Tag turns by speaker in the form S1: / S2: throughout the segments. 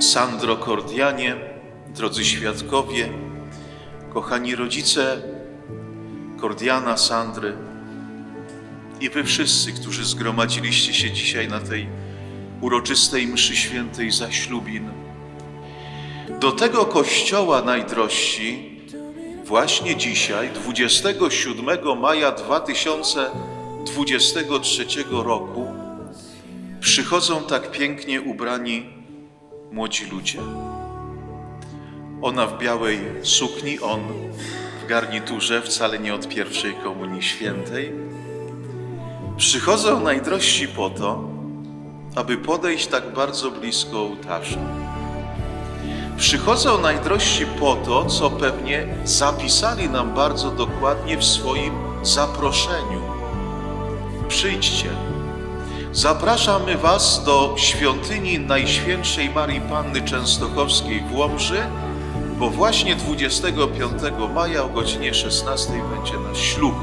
S1: Sandro Kordianie, drodzy świadkowie, kochani rodzice Kordiana, Sandry i wy wszyscy, którzy zgromadziliście się dzisiaj na tej uroczystej mszy świętej zaślubin. Do tego kościoła najdrożsi właśnie dzisiaj, 27 maja 2023 roku, przychodzą tak pięknie ubrani młodzi ludzie. Ona w białej sukni, on w garniturze, wcale nie od pierwszej komunii świętej. Przychodzą najdrożsi po to, aby podejść tak bardzo blisko ołtarza. Przychodzą najdrożsi po to, co pewnie zapisali nam bardzo dokładnie w swoim zaproszeniu. Przyjdźcie. Zapraszamy Was do świątyni Najświętszej Marii Panny Częstochowskiej w Łomży, bo właśnie 25 maja o godzinie 16 będzie nasz ślub.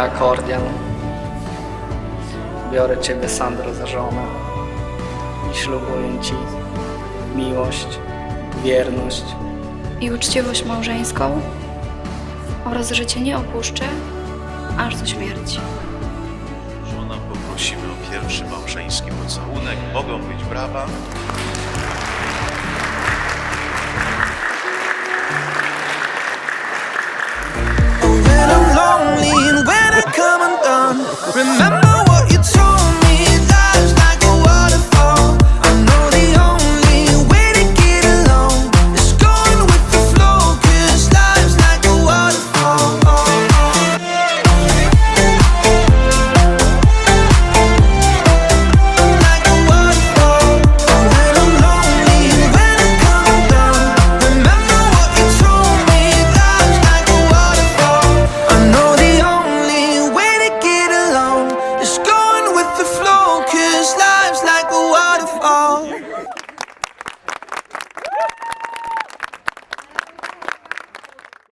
S2: Ja, Kordian, biorę Ciebie, Sandro, za żonę i ślubuję Ci miłość, wierność
S3: i uczciwość małżeńską oraz że Cię nie opuszczę aż do śmierci.
S1: Żona poprosimy o pierwszy małżeński pocałunek. Mogą być brawa.